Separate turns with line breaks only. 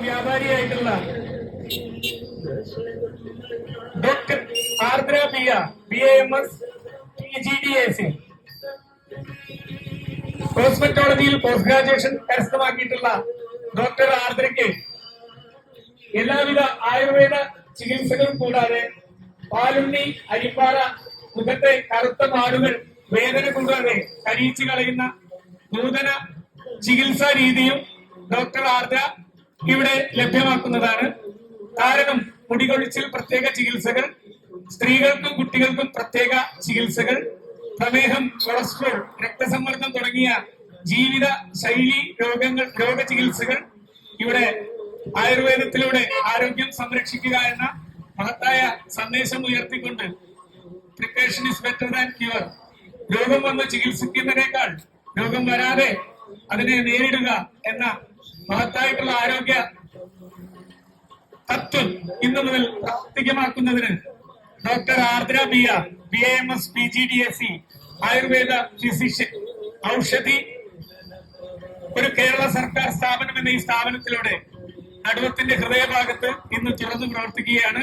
വ്യാപാരിയായിട്ടുള്ള doctor Ardra Biya B A S G D S കോസ്മെറ്റോളജിയിൽ post graduation കരസ്ഥമാക്കിയിട്ടുള്ള doctor ആർദ്രയ്ക്ക് എല്ലാവിധ ആയുർവേദ ചികിത്സകളും കൂടാതെ പാലുണ്ണി അരിപ്പാറ മുഖത്തെ കറുത്ത നാടുകൾ വേദന കൂടാതെ കരിയിച്ചു കളയുന്ന നൂതന ചികിത്സാ രീതിയും ഡോക്ടർ ആർദ്ര ഇവിടെ ലഭ്യമാക്കുന്നതാണ്. കാരണം മുടികൊഴിച്ചിൽ പ്രത്യേക ചികിത്സകൾ സ്ത്രീകൾക്കും കുട്ടികൾക്കും പ്രത്യേക ചികിത്സകൾ പ്രമേഹം കൊളസ്ട്രോൾ രക്തസമ്മർദ്ദം തുടങ്ങിയ ജീവിത ശൈലി രോഗങ്ങൾ രോഗ ചികിത്സകൾ ഇവിടെ ആയുർവേദത്തിലൂടെ ആരോഗ്യം സംരക്ഷിക്കുക എന്ന മഹത്തായ സന്ദേശം ഉയർത്തിക്കൊണ്ട് preparation is better than cure രോഗം വന്ന് ചികിത്സിക്കുന്നതിനേക്കാൾ രോഗം വരാതെ അതിനെ നേരിടുക എന്ന മഹത്തായിട്ടുള്ള ആരോഗ്യ തത്വം ഇന്ന് മുതൽ പ്രാവർത്തികമാക്കുന്നതിന് doctor Ardra Biya B M S P G D S C ayurveda physician Oushadhi ഒരു കേരള സർക്കാർ സ്ഥാപനം എന്ന ഈ സ്ഥാപനത്തിലൂടെ നടുവത്തിന്റെ ഹൃദയഭാഗത്ത് ഇന്ന് തുറന്നു പ്രവർത്തിക്കുകയാണ്.